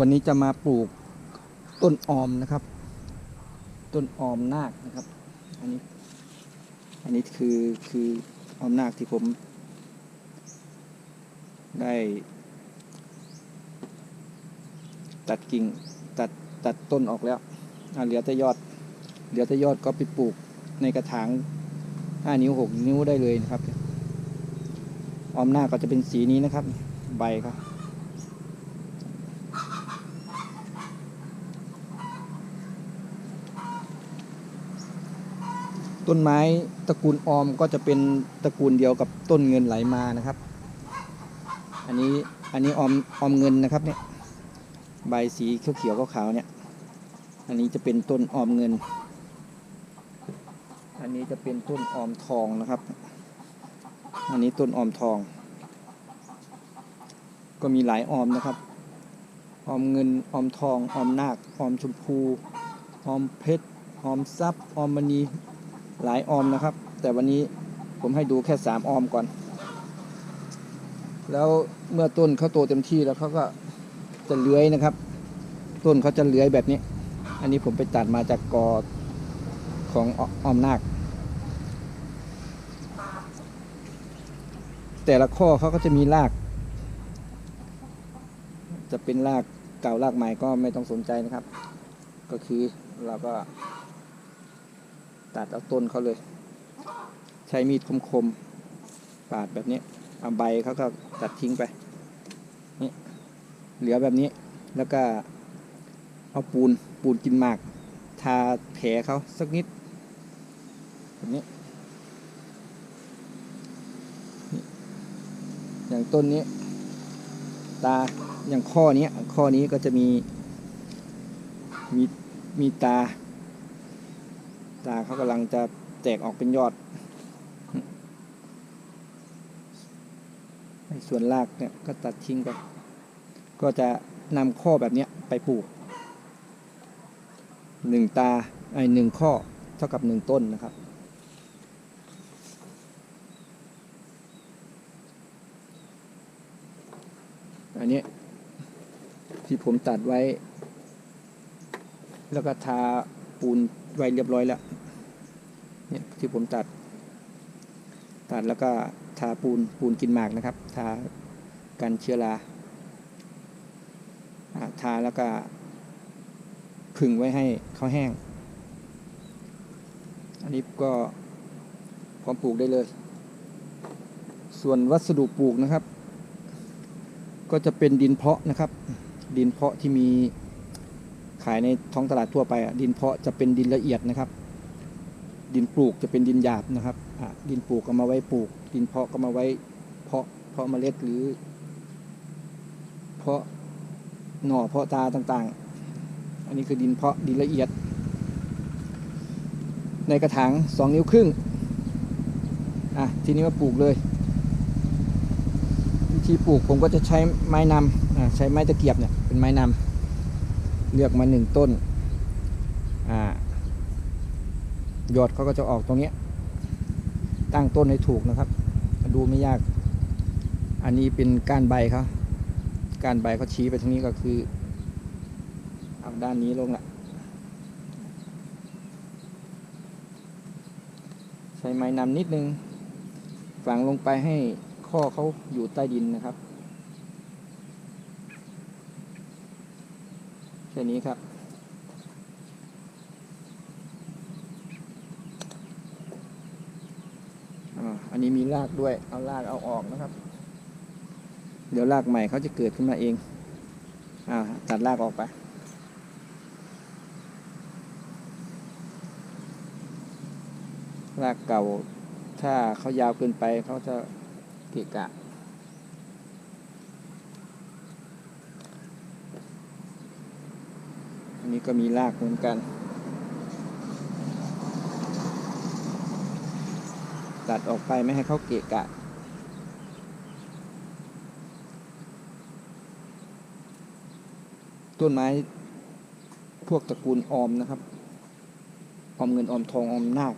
วันนี้จะมาปลูกต้นออมนะครับ ต้นออมนาคนะครับ อันนี้ อันนี้คือคือออมนาคที่ผม ได้ ตัดกิ่งตัดตัดต้นออกแล้วเหลือแต่ยอด เหลือแต่ยอดก็ไปปลูกในกระถางห้านิ้วหกนิ้วได้เลยนะครับ ออมหน้าก็จะเป็นสีนี้นะครับ ใบครับ ต้นไม้ตระกูลออมก็จะเป็นตระกูลเดียวกับต้นเงินไหลมานะครับ อันนี้อันนี้ออมออมเงินนะครับเนี่ยใบสีเขียวๆขาวๆเนี่ยอันนี้จะเป็นต้นออมเงิน อันนี้จะเป็นต้นออมทองนะครับ อันนี้ต้นออมทอง ก็มีหลายออมนะครับ ออมเงินออมทองออมนาคออมชมพูออมเพชรออมทรัพย์ออมมณี หลายออมนะครับ แต่วันนี้ผมให้ดูแค่สามออมก่อน แล้วเมื่อต้นเขาโตเต็มที่แล้วเขาก็จะเลื้อยนะครับ ต้นเขาจะเลื้อยแบบนี้ อันนี้ผมไปตัดมาจากกอของออมนาคแต่ละข้อเขาก็จะมีราก จะเป็นรากเก่ารากใหม่ก็ไม่ต้องสนใจนะครับ ก็คือเราก็ ตัดเอาต้นเขาเลย ใช้มีดคมๆ ปาดแบบนี้เอาใบเขาก็ตัดทิ้งไปนี่เหลือแบบนี้แล้วก็เอาปูนปูนกินหมากทาแผลเขาสักนิดแบบนี้อย่างต้นนี้ ตาอย่างข้อนี้ข้อนี้ก็จะมีมีมีตา ตาเขากำลังจะแตกออกเป็นยอด ส่วนรากเนี่ยก็ตัดทิ้งไป ก็จะนำข้อแบบนี้ไปปลูกหนึ่งตาไอหนึ่งข้อเท่ากับหนึ่งต้นนะครับ อันนี้ที่ผมตัดไว้ แล้วก็ทาปูนไว้เรียบร้อยแล้ว เนี่ยที่ผมตัด ตัดแล้วก็ทาปูนปูนกินหมากนะครับ ทากันเชื้อราอทาแล้วก็ผึ่งไว้ให้เขาแห้ง อันนี้ก็พร้อมปลูกได้เลย ส่วนวัสดุปลูกนะครับ ก็จะเป็นดินเพาะนะครับ ดินเพาะที่มีขายในท้องตลาดทั่วไปดินเพาะจะเป็นดินละเอียดนะครับ ดินปลูกจะเป็นดินหยาบนะครับดินปลูกก็มาไว้ปลูก ดินเพาะก็มาไว้เพาะเพาะเมล็ดหรือ เพาะหน่อเพาะตาต่างๆ อันนี้คือดินเพาะดินละเอียด ในกระถางสองนิ้วครึ่งอะทีนี้มาปลูกเลยวิธีปลูกผมก็จะใช้ไม้นำอ่าใช้ไม้ตะเกียบเนี่ยเป็นไม้นำเลือกมาหนึ่งต้นอ่า ยอดเขาก็จะออกตรงนี้ ตั้งต้นให้ถูกนะครับ ดูไม่ยาก อันนี้เป็นก้านใบเขาก้านใบเขาชี้ไปทางนี้ก็คือเอาด้านนี้ลงละใช้ไม้นำนิดนึง ฝังลงไปให้ข้อเขาอยู่ใต้ดินนะครับแค่นี้ครับ อันนี้มีรากด้วย เอารากเอาออกนะครับ เดี๋ยวรากใหม่เขาจะเกิดขึ้นมาเองอ่าตัดรากออกไป รากเก่าถ้าเขายาวเกินไปเขาจะเกะกะอันนี้ก็มีรากเหมือนกัน ตัดออกไปไม่ให้เขาเกะกะ ต้นไม้พวกตระกูลออมนะครับ ออมเงินออมทองออมนาค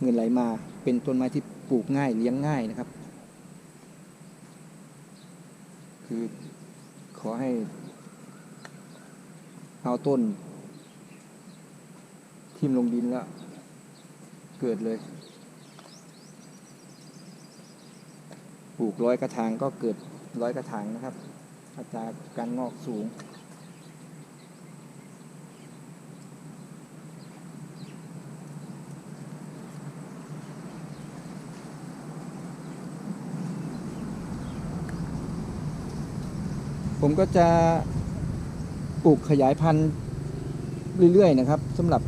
เงินไหลมา เป็นต้นไม้ที่ปลูกง่ายเลี้ยงง่ายนะครับ คือขอให้ เอาต้น ทิ่มลงดินแล้ว เกิดเลย ป ลูกร้อยกระถางก็เกิดร้อยกระถางนะครับอัตราการงอกสูง ผมก็จะปลูกขยายพันธุ์เรื่อย ๆ นะครับสำหรับ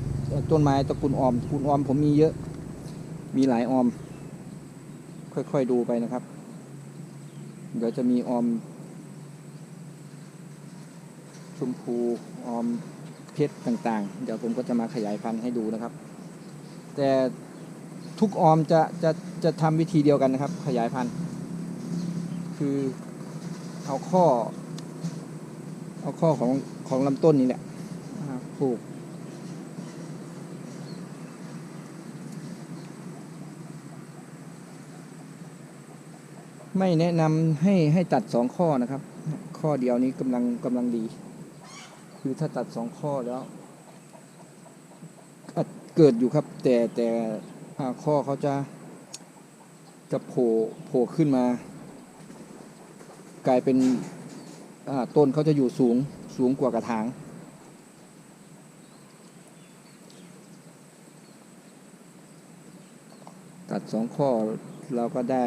ต้นไม้ตระกูลออมตระกูลออมผมมีเยอะ มีหลายออม ค่อย ๆ ดูไปนะครับ เดี๋ยวจะมีออม ชมพูออมเพชรต่างๆ เดี๋ยวผมก็จะมาขยายพันธุ์ให้ดูนะครับ แต่ทุกออมจะจะจะทำวิธีเดียวกันนะครับ ขยายพันธุ์ คือเอาข้อ เอาข้อของของลำต้นนี่แหละอ่าปลูก ไม่แนะนำให้ให้ตัดสองข้อนะครับ ข้อเดียวนี้กำลังกำลังดี คือถ้าตัดสองข้อแล้วเกิดอยู่ครับ แต่แต่ข้อเขาจะจะโผล่โผล่ขึ้นมา กลายเป็นต้นเขาจะอยู่สูงสูงกว่ากระถางตัดสองข้อเราก็ได้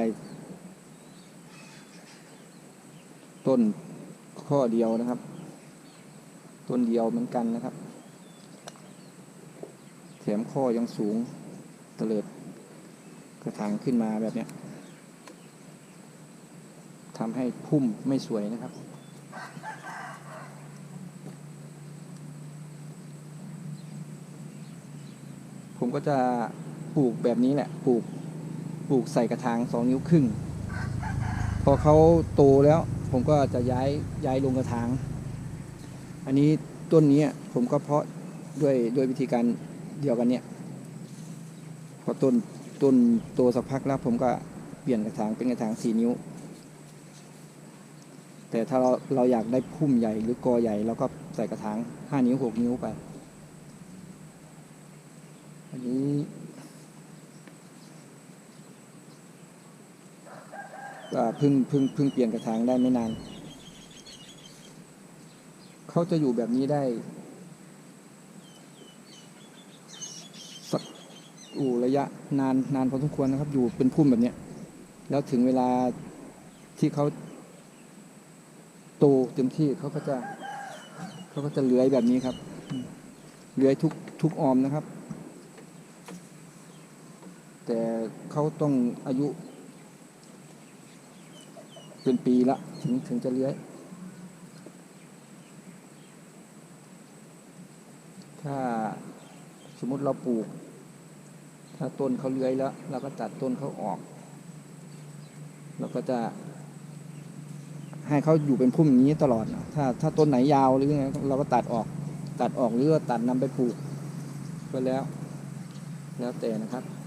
ต้นข้อเดียวนะครับ ต้นเดียวเหมือนกันนะครับ แถมข้อยังสูงเตลิดกระถางขึ้นมาแบบนี้ทำให้พุ่มไม่สวยนะครับ ผมก็จะปลูกแบบนี้แหละ ปลูก ปลูกใส่กระถางสองนิ้วครึ่ง พอเขาโตแล้ว ผมก็จะย้ายย้ายลงกระถาง อันนี้ต้นนี้ผมก็เพาะด้วยด้วยวิธีการเดียวกันเนี่ย พอต้นต้นโตสักพักแล้วผมก็เปลี่ยนกระถางเป็นกระถางสี่นิ้ว แต่ถ้าเราเราอยากได้พุ่มใหญ่หรือกอใหญ่เราก็ใส่กระถางห้านิ้วหกนิ้วไป อันนี้ เพิ่งเพิ่งเพิ่งเปลี่ยนกระถางได้ไม่นาน เขาจะอยู่แบบนี้ได้สักอูระยะนานนานพอสมควรนะครับ อยู่เป็นพุ่มแบบเนี้ย แล้วถึงเวลาที่เขาโตเต็มที่เขาก็จะเขาก็จะเลื้อยแบบนี้ครับเลื้อยทุกทุกออมนะครับ แต่เขาต้องอายุ เป็นปีละถึงถึงจะเลื้อย ถ้าสมมติเราปลูก ถ้าต้นเขาเลื้อยแล้วเราก็ตัดต้นเขาออกเราก็จะ ให้เขาอยู่เป็นพุ่มอย่างนี้ตลอด ถ้าถ้าต้นไหนยาวหรือไงเราก็ตัดออก ตัดออกหรือว่าตัดนำไปปลูก ก็แล้ว แล้วแต่นะครับ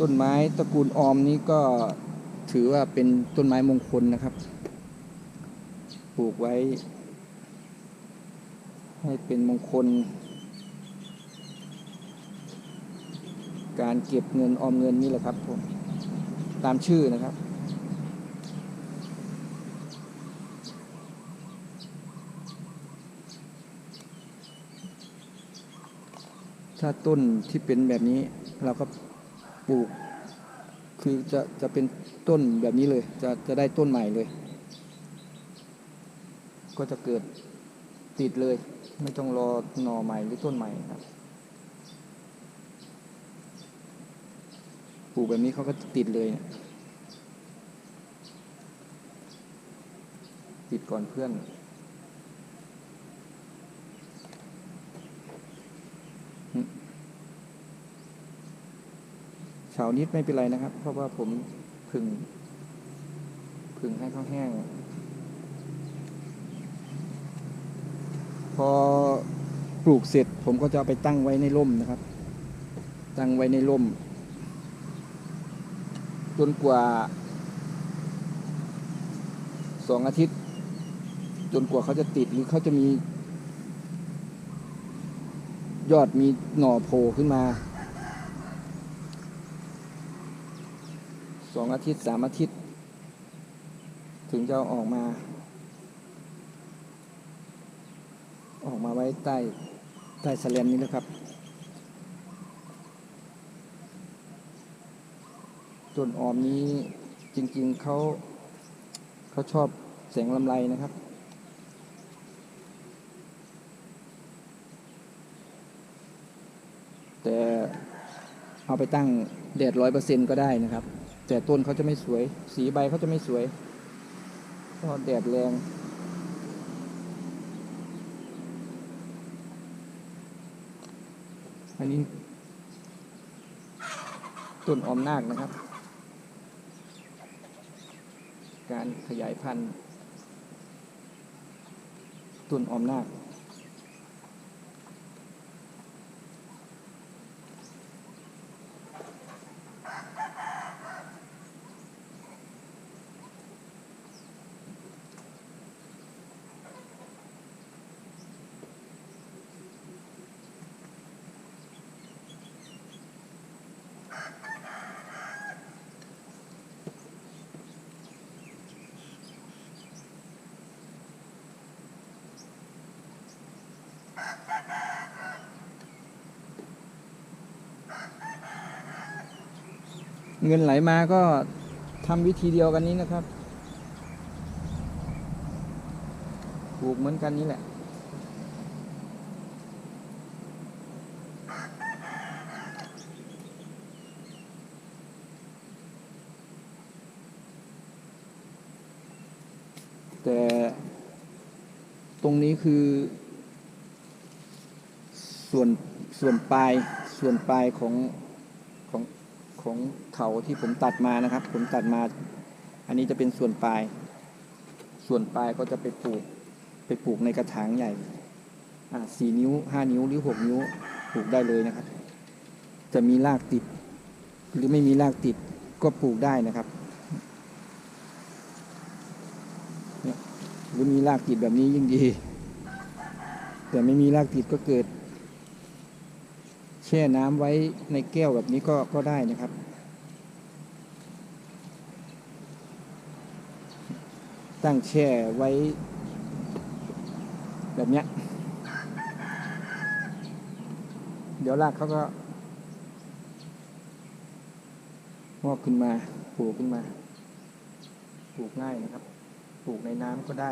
ต้นไม้ตระกูลออมนี้ก็ถือว่าเป็นต้นไม้มงคลนะครับ ปลูกไว้ ให้เป็นมงคล การเก็บเงินออมเงินนี่แหละครับผมตามชื่อนะครับถ้าต้นที่เป็นแบบนี้เราก็ ปลูก คือจะจะเป็นต้นแบบนี้เลย จะจะได้ต้นใหม่เลย ก็จะเกิดติดเลย ไม่ต้องรอหน่อใหม่หรือต้นใหม่ครับปลูกแบบนี้เขาก็ติดเลยติดก่อนเพื่อน เฉานิดไม่เป็นไรนะครับ เพราะว่าผมผึ่งผึ่งให้เขาแห้ง พอปลูกเสร็จผมก็จะเอาไปตั้งไว้ในร่มนะครับ ตั้งไว้ในร่ม จนกว่าสองอาทิตย์ จนกว่าเขาจะติดหรือเขาจะมี ยอดมีหน่อโผล่ขึ้นมา สองอาทิตย์สามอาทิตย์ ถึงจะออกมา ออกมาไว้ใต้ใต้สแลมนี้นะครับ ต้นออมนี้จริงๆเขาเขาชอบแสงลำไรนะครับแต่เอาไปตั้งแดดร้อยเปอร์เซ็นก็ได้นะครับ แต่ต้นเขาจะไม่สวย สีใบเขาจะไม่สวยเพราะแดดแรงอันนี้ต้นออมนาคนะครับ การขยายพันธุ์ต้นออมนาค เงินไหลมาก็ทำวิธีเดียวกันนี้นะครับปลูกเหมือนกันนี้แหละ แต่ตรงนี้คือ ส่วนส่วนปลายส่วนปลายของของ ของเขาที่ผมตัดมานะครับ ผมตัดมา อันนี้จะเป็นส่วนปลาย ส่วนปลายก็จะไปปลูก ไปปลูกในกระถางใหญ่สี่นิ้วห้านิ้วหรือหกนิ้วปลูกได้เลยนะครับ จะมีรากติด หรือไม่มีรากติดก็ปลูกได้นะครับหรือมีรากติดแบบนี้ยิ่งดี แต่ไม่มีรากติดก็เกิด แช่น้ำไว้ในแก้วแบบนี้ก็ก็ได้นะครับ ตั้งแช่ไว้ แบบเนี้ยเดี๋ยวรากเขาก็งอกขึ้นมาปลูกขึ้นมาปลูกง่ายนะครับปลูกในน้ำก็ได้